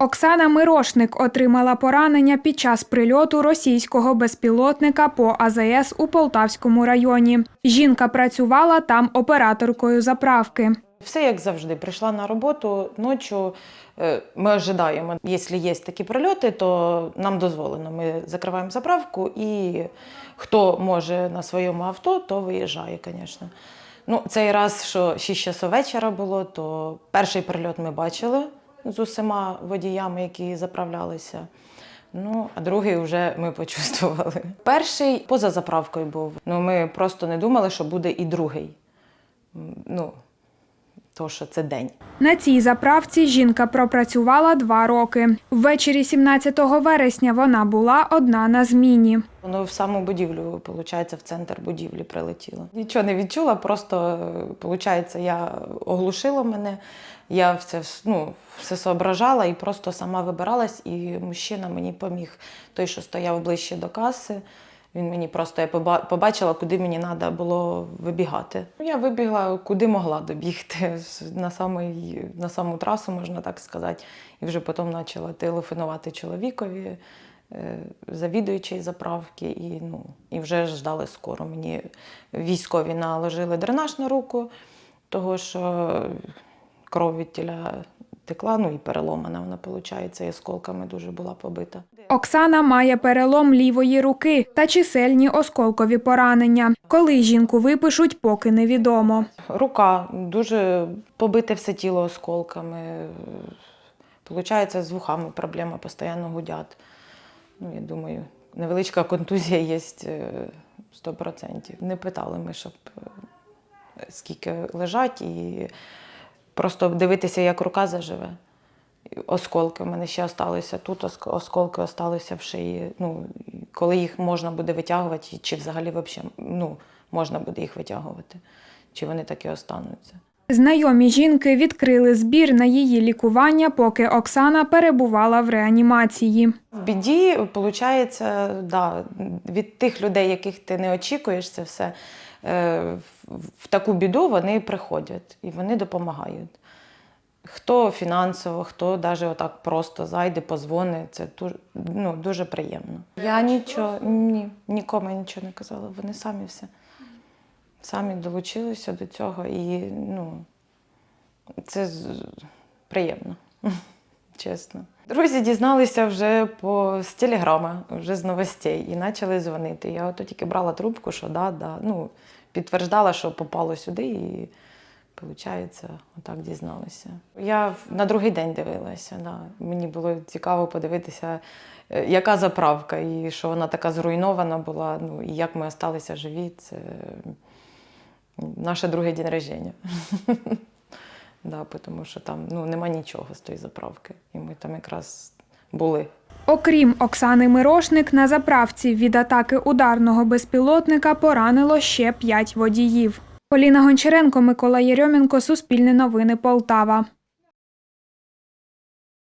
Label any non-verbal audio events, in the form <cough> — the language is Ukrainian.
Оксана Мирошник отримала поранення під час прильоту російського безпілотника по АЗС у Полтавському районі. Жінка працювала там операторкою заправки. Все як завжди. Прийшла на роботу ночі. е, Ми ожидаємо, якщо є такі прильоти, то нам дозволено. Ми закриваємо заправку і хто може на своєму авто, то виїжджає, звісно. Ну, цей раз, що 6 часов вечора було, то перший прильот ми бачили з усіма водіями, які заправлялися. Ну, а другий вже ми почувствували. Перший поза заправкою був. Ну, ми просто не думали, що буде і другий. Ну, то, що це день. На цій заправці жінка пропрацювала два роки. Ввечері 17 вересня вона була одна на зміні. Воно в саму будівлю, виходить, в центр будівлі прилетіло. Нічого не відчула, просто, виходить, я оглушило мене, я все, ну, все соображала і просто сама вибиралась, і мужчина мені поміг. Той, що стояв ближче до каси, він мені просто я побачила, куди мені треба було вибігати. Ну, Я вибігла, куди могла добігти, на, самий, на саму трасу, можна так сказати. І вже потім почала телефонувати чоловікові е, завідуючий заправки, і, ну, і вже ждали скоро. Мені військові наложили дренаж на руку, того що кров від тіля текла, ну і переломана вона, виходить, і осколками дуже була побита. Оксана має перелом лівої руки та чисельні осколкові поранення. Коли жінку випишуть, поки невідомо. Рука дуже побите все тіло осколками. Получається, з вухами проблема постійно гудять. Ну, я думаю, невеличка контузія є е, 100%. Не питали ми, щоб е, скільки лежать, і просто дивитися, як рука заживе. Осколки в мене ще залишилися тут, осколки залишилися в шиї. Ну, коли їх можна буде витягувати, чи взагалі ну, можна буде їх витягувати, чи вони так і остануться. Знайомі жінки відкрили збір на її лікування, поки Оксана перебувала в реанімації. В біді, виходить, да, від тих людей, яких ти не очікуєш це все, е, в- таку біду вони приходять і вони допомагають. Хто фінансово, хто навіть отак просто зайде, позвонить, це дуже, ну, дуже приємно. Я нічого, ні, нікому нічого не казала, вони самі все. Самі долучилися до цього і ну, це приємно, <laughs> чесно. Друзі дізналися вже по з телеграми, вже з новостей, і почали дзвонити. Я ото тільки брала трубку, що да, да. Ну, підтверждала, що попало сюди, і виходить, отак дізналися. Я на другий день дивилася. Да. Мені було цікаво подивитися, е, яка заправка, і що вона така зруйнована була, ну і як ми залишилися живі. Це наше друге день рождення. <laughs> Да, тому що там ну, нема нічого з тої заправки. І ми там якраз були. Окрім Оксани Мирошник, на заправці від атаки ударного безпілотника поранило ще п'ять водіїв. Поліна Гончаренко, Микола Єрьомінко, Суспільне новини Полтава.